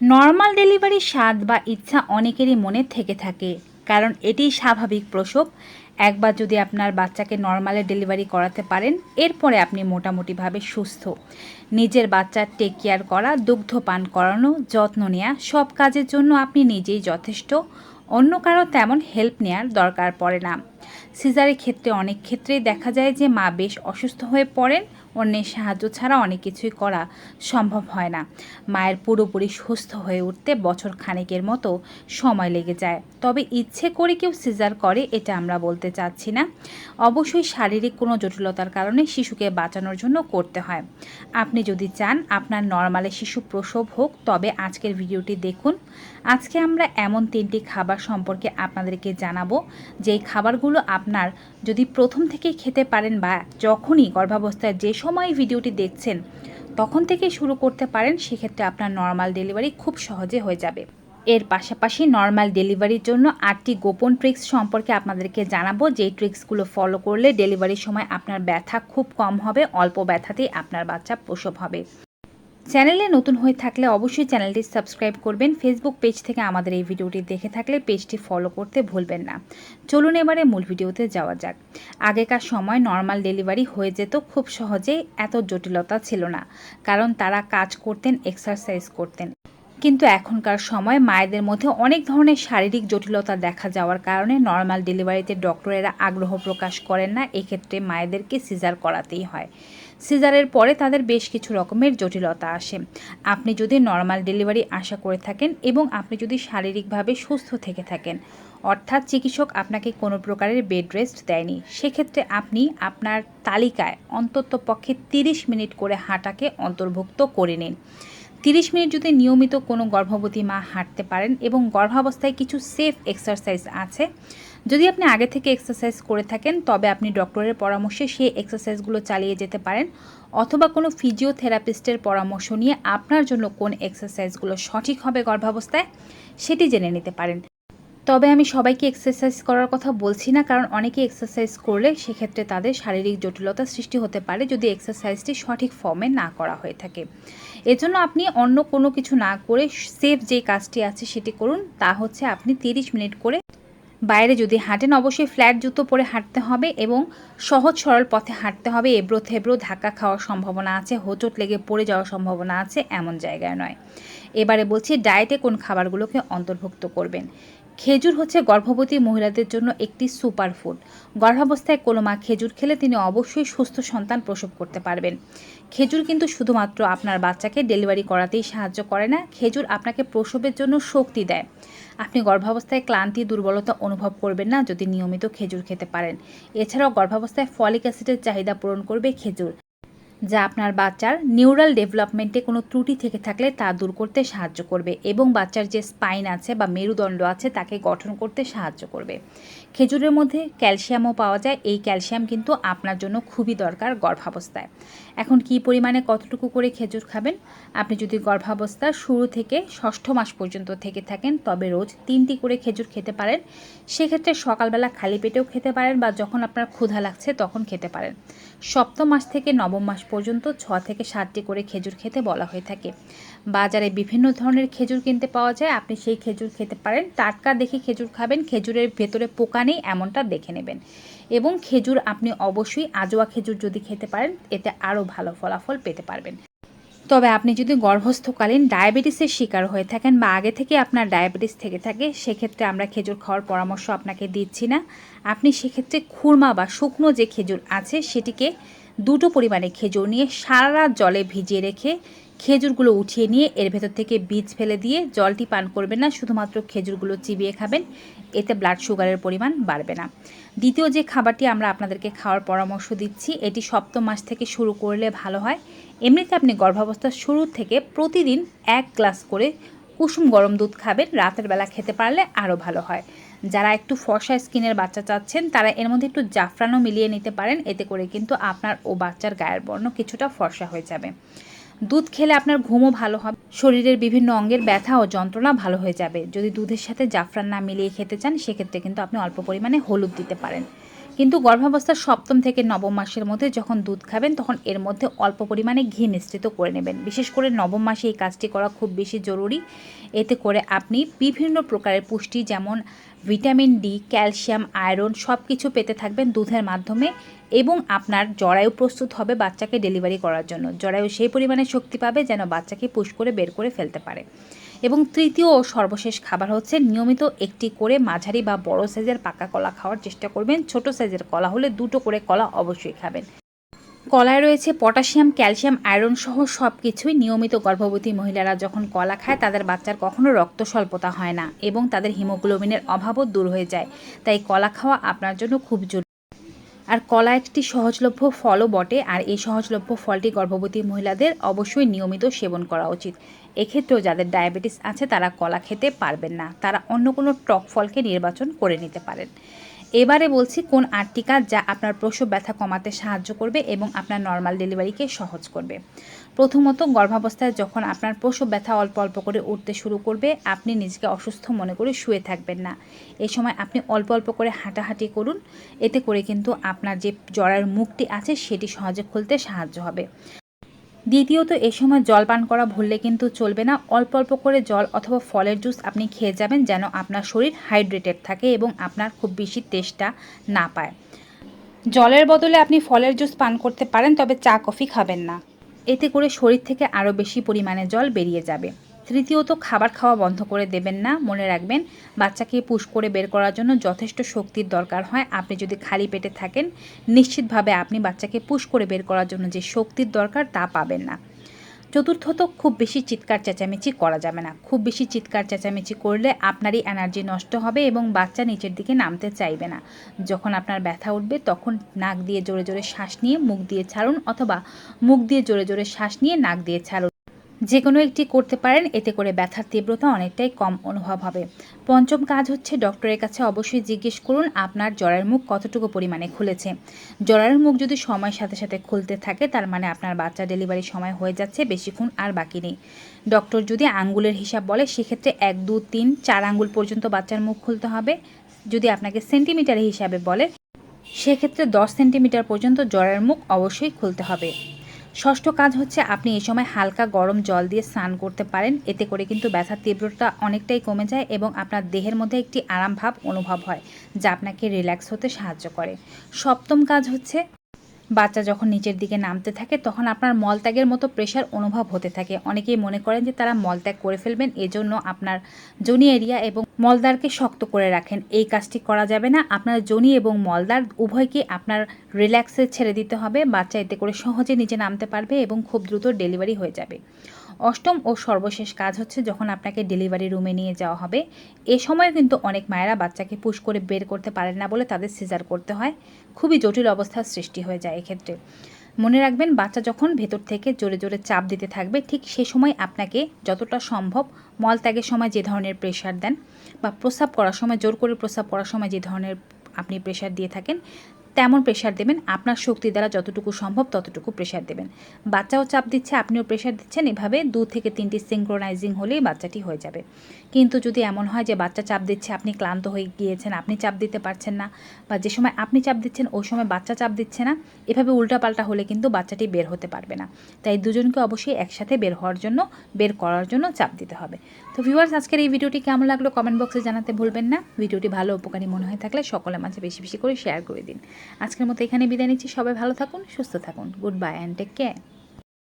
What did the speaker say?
Normal ডেলিভারির স্বাদ বা ইচ্ছা অনেকেরই মনে থেকে থাকে, কারণ এটিই স্বাভাবিক প্রসব। একবার যদি আপনার বাচ্চাকে নর্মালে ডেলিভারি করাতে পারেন, এরপরে আপনি মোটামুটিভাবে সুস্থ। নিজের বাচ্চার টেক কেয়ার করা, দুগ্ধ পান করানো, যত্ন নেওয়া সব কাজের জন্য আপনি নিজেই যথেষ্ট। অন্য কারও তেমন হেল্প নেওয়ার দরকার পড়ে না। সিজারের ক্ষেত্রে অনেক ক্ষেত্রেই দেখা যায় যে মা বেশ অসুস্থ হয়ে পড়েন। অন্যের সাহায্য ছাড়া অনেক কিছুই করা সম্ভব হয় না। মায়ের পুরোপুরি সুস্থ হয়ে উঠতে বছর খানেকের মতো সময় লেগে যায়। তবে ইচ্ছে করে কেউ সিজার করে এটা আমরা বলতে চাচ্ছি না। অবশ্যই শারীরিক কোনো জটিলতার কারণে শিশুকে বাঁচানোর জন্য করতে হয়। আপনি যদি চান আপনার নর্মালে শিশু প্রসব হোক, তবে আজকের ভিডিওটি দেখুন। আজকে আমরা এমন তিনটি খাবার সম্পর্কে আপনাদেরকে জানাব, যেই খাবারগুলো আপনার যদি প্রথম থেকেই খেতে পারেন বা যখনই গর্ভাবস্থায় যে ভিডিওটি দেখছেন, তখন থেকে শুরু করতে পারেন, সেক্ষেত্রে আপনার নর্মাল ডেলিভারি খুব সহজে হয়ে যাবে। এর পাশাপাশি নর্মাল ডেলিভারির জন্য আটটি গোপন ট্রিক্স সম্পর্কে আপনাদেরকে জানাব। যেই ট্রিক্সগুলো ফলো করলে ডেলিভারির সময় আপনার ব্যথা খুব কম হবে, অল্প ব্যথাতেই আপনার বাচ্চা প্রসব হবে। চ্যানেলে নতুন হয়ে থাকলে অবশ্যই চ্যানেলটি সাবস্ক্রাইব করবেন। ফেসবুক পেজ থেকে আমাদের এই ভিডিওটি দেখে থাকলে পেজটি ফলো করতে ভুলবেন না। চলুন এবারে মূল ভিডিওতে যাওয়া যাক। আগেকার সময় নর্মাল ডেলিভারি হয়ে যেত খুব সহজেই এত জটিলতা ছিল না, কারণ তারা কাজ করতেন এক্সারসাইজ করতেন। কিন্তু এখনকার সময় মায়েদের মধ্যে অনেক ধরনের শারীরিক জটিলতা দেখা যাওয়ার কারণে নর্মাল ডেলিভারিতে ডক্টরেরা আগ্রহ প্রকাশ করেন না, এক্ষেত্রে মায়েদেরকে সিজার করাতেই হয়। সিজারের পরে তাদের বেশ কিছু রকমের জটিলতা আসে। আপনি যদি নর্মাল ডেলিভারি আশা করে থাকেন এবং আপনি যদি শারীরিকভাবে সুস্থ থেকে থাকেন, অর্থাৎ চিকিৎসক আপনাকে কোনো প্রকারের বেড রেস্ট দেয়নি, সেক্ষেত্রে আপনি আপনার তালিকায় অন্তত পক্ষে তিরিশ মিনিট করে হাঁটাকে অন্তর্ভুক্ত করে নিন। তিরিশ মিনিট যদি নিয়মিত কোনো গর্ভবতী মা হাঁটতে পারেন এবং গর্ভাবস্থায় কিছু সেফ এক্সারসাইজ আছে যদি আপনি আগে থেকে এক্সারসাইজ করে থাকেন, তবে আপনি ডক্টরের পরামর্শে সেই এক্সারসাইজগুলো চালিয়ে যেতে পারেন। অথবা কোনো ফিজিওথেরাপিস্টের পরামর্শ নিয়ে আপনার জন্য কোন এক্সারসাইজগুলো সঠিক হবে গর্ভাবস্থায়, সেটি জেনে নিতে পারেন। তবে আমি সবাইকে এক্সারসাইজ করার কথা বলছি না, কারণ অনেকে এক্সারসাইজ করলে সেক্ষেত্রে তাদের শারীরিক জটিলতা সৃষ্টি হতে পারে যদি এক্সারসাইজটি সঠিক ফর্মে না করা হয়ে থাকে। এজন্য আপনি অন্য কোনো কিছু না করে সেফ যে কাজটি আছে সেটি করুন, তা হচ্ছে আপনি তিরিশ মিনিট করে বাইরে যদি হাঁটেন, অবশ্যই ফ্ল্যাট জুতো পরে হাঁটতে হবে এবং সহজ সরল পথে হাঁটতে হবে। এব্রো থেব্রো ধাক্কা খাওয়ার সম্ভাবনা আছে, হোঁচট লেগে পড়ে যাওয়ার সম্ভাবনা আছে, এমন জায়গায় নয়। এবারে বলছি ডায়েটে কোন খাবারগুলোকে অন্তর্ভুক্ত করবেন। খেজুর হচ্ছে গর্ভবতী মহিলাদের জন্য একটি সুপার ফুড গর্ভাবস্থায় কোনো মা খেজুর খেলে তিনি অবশ্যই সুস্থ সন্তান প্রসব করতে পারবেন। খেজুর কিন্তু শুধুমাত্র আপনার বাচ্চাকে ডেলিভারি করাতেই সাহায্য করে না, খেজুর আপনাকে প্রসবের জন্য শক্তি দেয়। আপনি গর্ভাবস্থায় ক্লান্তি, দুর্বলতা অনুভব করবেন না যদি নিয়মিত খেজুর খেতে পারেন। এছাড়াও গর্ভাবস্থায় ফলিক অ্যাসিডের চাহিদা পূরণ করবে খেজুর। যা আপনার বাচ্চার নিউরাল ডেভেলপমেন্টে কোনো ত্রুটি থেকে থাকলে তা দূর করতে সাহায্য করবে এবং বাচ্চার যে স্পাইন আছে বা মেরুদণ্ড আছে তাকে গঠন করতে সাহায্য করবে। খেজুরের মধ্যে ক্যালসিয়ামও পাওয়া যায়। এই ক্যালসিয়াম কিন্তু আপনার জন্য খুবই দরকার গর্ভাবস্থায়। এখন কি পরিমাণে কতটুকু করে খেজুর খাবেন? আপনি যদি গর্ভাবস্থা শুরু থেকে ষষ্ঠ মাস পর্যন্ত থেকে থাকেন, তবে রোজ তিনটি করে খেজুর খেতে পারেন। সেক্ষেত্রে সকালবেলা খালি পেটেও খেতে পারেন বা যখন আপনার ক্ষুধা লাগছে তখন খেতে পারেন। সপ্তম মাস থেকে নবম মাস পর্যন্ত ছ থেকে সাতটি করে খেজুর খেতে বলা হয়ে থাকে। বাজারে বিভিন্ন ধরনের খেজুর কিনতে পাওয়া যায়, আপনি সেই খেজুর খেতে পারেন। টাটকা দেখে খেজুর খাবেন, খেজুরের ভেতরে পোকা নেই, এমনটা দেখে নেবেন। এবং খেজুর আপনি অবশ্যই আজোয়া খেজুর যদি খেতে পারেন, এতে আরও ভালো ফলাফল পেতে পারবেন। তবে আপনি যদি গর্ভস্থকালীন ডায়াবেটিসের শিকার হয়ে থাকেন বা আগে থেকে আপনার ডায়াবেটিস থেকে থাকে, সেক্ষেত্রে আমরা খেজুর খাওয়ার পরামর্শ আপনাকে দিচ্ছি না। আপনি সেক্ষেত্রে খুরমা বা শুকনো যে খেজুর আছে, সেটিকে দুটো পরিমাণে খেজুর নিয়ে সারা রাত জলে ভিজিয়ে রেখে খেজুরগুলো উঠিয়ে নিয়ে এর ভেতর থেকে বীজ ফেলে দিয়ে জলটি পান করবেন না, শুধুমাত্র খেজুরগুলো চিবিয়ে খাবেন। এতে ব্লাড সুগারের পরিমাণ বাড়বে না। দ্বিতীয় যে খাবারটি আমরা আপনাদেরকে খাওয়ার পরামর্শ দিচ্ছি, এটি সপ্তম মাস থেকে শুরু করলে ভালো হয়। এমনিতে আপনি গর্ভাবস্থার শুরু থেকে প্রতিদিন এক গ্লাস করে কুসুম গরম দুধ খাবেন, রাতের বেলা খেতে পারলে আরও ভালো হয়। যারা একটু ফর্সা স্কিনের বাচ্চা চাচ্ছেন, তারা এর মধ্যে একটু জাফরানও মিলিয়ে নিতে পারেন, এতে করে কিন্তু আপনার ও বাচ্চার গায়ের বর্ণ কিছুটা ফর্সা হয়ে যাবে। দুধ খেলে আপনার ঘুমও ভালো হবে, শরীরের বিভিন্ন অঙ্গের ব্যথা ও যন্ত্রণা ভালো হয়ে যাবে। যদি দুধের সাথে জাফরান না মিলিয়ে খেতে চান, সেক্ষেত্রে কিন্তু আপনি অল্প পরিমাণে হলুদ দিতে পারেন। কিন্তু গর্ভাবস্থার সপ্তম থেকে নবম মাসের মধ্যে যখন দুধ খাবেন, তখন এর মধ্যে অল্প পরিমাণে ঘি মিশ্রিত করে নেবেন। বিশেষ করে নবম মাসে এই কাজটি করা খুব বেশি জরুরি। এতে করে আপনি বিভিন্ন প্রকারের পুষ্টি যেমন ভিটামিন ডি, ক্যালসিয়াম, আয়রন সব কিছু পেতে থাকবেন দুধের মাধ্যমে এবং আপনার জরায়ু প্রস্তুত হবে বাচ্চাকে ডেলিভারি করার জন্য। জরায়ু সেই পরিমাণে শক্তি পাবে যেন বাচ্চাকে পুশ করে বের করে ফেলতে পারে। এবং তৃতীয় ও সর্বশেষ খাবার হচ্ছে নিয়মিত একটি করে মাঝারি বা বড় সাইজের পাকা কলা খাওয়ার চেষ্টা করবেন। ছোট সাইজের কলা হলে দুটো করে কলা অবশ্যই খাবেন। কলায় রয়েছে পটাশিয়াম, ক্যালসিয়াম, আয়রন সহ সব কিছুই নিয়মিত গর্ভবতী মহিলারা যখন কলা খায় তাদের বাচ্চার কখনো রক্ত স্বল্পতা হয় না এবং তাদের হিমোগ্লোবিনের অভাবও দূর হয়ে যায়। তাই কলা খাওয়া আপনার জন্য খুব জরুরি। আর কলা একটি সহজলভ্য ফলও বটে। আর এই সহজলভ্য ফলটি গর্ভবতী মহিলাদের অবশ্যই নিয়মিত সেবন করা উচিত। এক্ষেত্রেও যাদের ডায়াবেটিস আছে, তারা কলা খেতে পারবেন না। তারা অন্য কোনো টক ফলকে নির্বাচন করে নিতে পারেন। এবারে বলছি কোন আটটি কাজ যা আপনার প্রসব ব্যথা কমাতে সাহায্য করবে এবং আপনার নর্মাল ডেলিভারিকে সহজ করবে? প্রথমত, গর্ভাবস্থায় যখন আপনার প্রসব ব্যথা অল্প অল্প করে উঠতে শুরু করবে, আপনি নিজেকে অসুস্থ মনে করে শুয়ে থাকবেন না। এই সময় আপনি অল্প অল্প করে হাঁটাহাঁটি করুন। এতে করে কিন্তু আপনার যে জ্বরের মুখটি আছে, সেটি সহজে খুলতে সাহায্য হবে। দ্বিতীয়ত, এ সময় জল পান করা ভুললে কিন্তু চলবে না। অল্প অল্প করে জল অথবা ফলের জুস আপনি খেয়ে যাবেন যেন আপনার শরীর হাইড্রেটেড থাকে এবং আপনার খুব বেশি তেষ্টা না পায়। জলের বদলে আপনি ফলের জুস পান করতে পারেন, তবে চা, কফি খাবেন না। এতে করে শরীর থেকে আরও বেশি পরিমাণে জল বেরিয়ে যাবে। তৃতীয়ত খাবার খাওয়া বন্ধ করে দেবেন না, মনে রাখবেন। বাচ্চাকে পুশ করে বের করার জন্য যথেষ্ট শক্তির দরকার হয়। আপনি যদি খালি পেটে থাকেন, নিশ্চিতভাবে আপনি বাচ্চাকে পুশ করে বের করার জন্য যে শক্তির দরকার তা পাবেন না। চতুর্থত, খুব বেশি চিৎকার চেঁচামেচি করা যাবে না। খুব বেশি চিৎকার চেঁচামেচি করলে আপনারই এনার্জি নষ্ট হবে এবং বাচ্চা নিচের দিকে নামতে চাইবে না। যখন আপনার ব্যথা উঠবে, তখন নাক দিয়ে জোরে জোরে শ্বাস নিয়ে মুখ দিয়ে ছাড়ুন অথবা মুখ দিয়ে জোরে জোরে শ্বাস নিয়ে নাক দিয়ে ছাড়ুন। যে কোনো একটি করতে পারেন, এতে করে ব্যথার তীব্রতা অনেকটাই কম অনুভব হবে। পঞ্চম কাজ হচ্ছে ডক্টরের কাছে অবশ্যই জিজ্ঞেস করুন, আপনার জ্বরের মুখ কতটুকু পরিমাণে খুলেছে? জ্বরের মুখ যদি সময়ের সাথে সাথে খুলতে থাকে, তার মানে আপনার বাচ্চা ডেলিভারি সময় হয়ে যাচ্ছে, বেশিক্ষণ আর বাকি নেই। ডক্টর যদি আঙ্গুলের হিসাব বলে, সেক্ষেত্রে এক, দু, তিন, চার আঙ্গুল পর্যন্ত বাচ্চার মুখ খুলতে হবে। যদি আপনাকে সেন্টিমিটার হিসাবে বলে, সেক্ষেত্রে দশ সেন্টিমিটার পর্যন্ত জ্বরের মুখ অবশ্যই খুলতে হবে। ষষ্ঠ কাজ হচ্ছে আপনি এ সময় হালকা গরম জল দিয়ে স্নান করতে পারেন। এতে করে কিন্তু ব্যথার তীব্রতা অনেকটাই কমে যায় এবং আপনার দেহের মধ্যে একটি আরামভাব অনুভব হয়, যা আপনাকে রিল্যাক্স হতে সাহায্য করে। সপ্তম কাজ হচ্ছে বাচ্চা যখন নিচের দিকে নামতে থাকে, তখন আপনার মলত্যাগের মতো প্রেশার অনুভব হতে থাকে। অনেকেই মনে করেন যে তারা মলত্যাগ করে ফেলবেন, এজন্য আপনার জনি এরিয়া এবং মলদারকে শক্ত করে রাখেন। এই কাজটি করা যাবে না। আপনার জনি এবং মলদার উভয়কে আপনার রিল্যাক্সে ছেড়ে দিতে হবে। বাচ্চা এতে করে সহজে নিচে নামতে পারবে এবং খুব দ্রুত ডেলিভারি হয়ে যাবে। অষ্টম ও সর্বশেষ কাজ হচ্ছে যখন আপনাকে ডেলিভারি রুমে নিয়ে যাওয়া হবে। এ সময় কিন্তু অনেক মায়েরা বাচ্চাকে পুশ করে বের করতে পারেন না বলে তাদের সিজার করতে হয়। খুবই জটিল অবস্থার সৃষ্টি হয়ে যায় এক্ষেত্রে। মনে রাখবেন, বাচ্চা যখন ভেতর থেকে জোরে জোরে চাপ দিতে থাকবে, ঠিক সে সময় আপনাকে যতটা সম্ভব মল ত্যাগের সময় যে ধরনের প্রেশার দেন বা প্রস্রাব করার সময়, জোর করে প্রস্রাব করার সময় যে ধরনের আপনি প্রেশার দিয়ে থাকেন তেমন প্রেশার দেবেন, আপনার শক্তি দ্বারা যতটুকু সম্ভব ততটুকু প্রেশার দেবেন। বাচ্চাও চাপ দিচ্ছে, আপনিও প্রেশার দিচ্ছেন, এভাবে দু থেকে তিনটি সিঙ্ক্রোনাইজিং হলেই বাচ্চাটি হয়ে যাবে। কিন্তু যদি এমন হয় যে বাচ্চা চাপ দিচ্ছে, আপনি ক্লান্ত হয়ে গিয়েছেন, আপনি চাপ দিতে পারছেন না, বা যে সময় আপনি চাপ দিচ্ছেন, ওই সময় বাচ্চা চাপ দিচ্ছে না, এভাবে উল্টাপাল্টা হলে কিন্তু বাচ্চাটি বের হতে পারবে না। তাই দুজনকে অবশ্যই একসাথে বের হওয়ার জন্য, বের করার জন্য চাপ দিতে হবে। তো ভিউয়ার্স আজকের এই ভিডিওটি কেমন লাগল কমেন্ট বক্সে জানাতে ভুলবেন না। ভিডিওটি ভালো, উপকারী মনে হয়ে থাকলে সকলের মাঝে বেশি বেশি করে শেয়ার করে দিন। আজকের মতো এখানে বিদায় নিচ্ছি। সবাই ভালো থাকুন, সুস্থ থাকুন। Goodbye and take care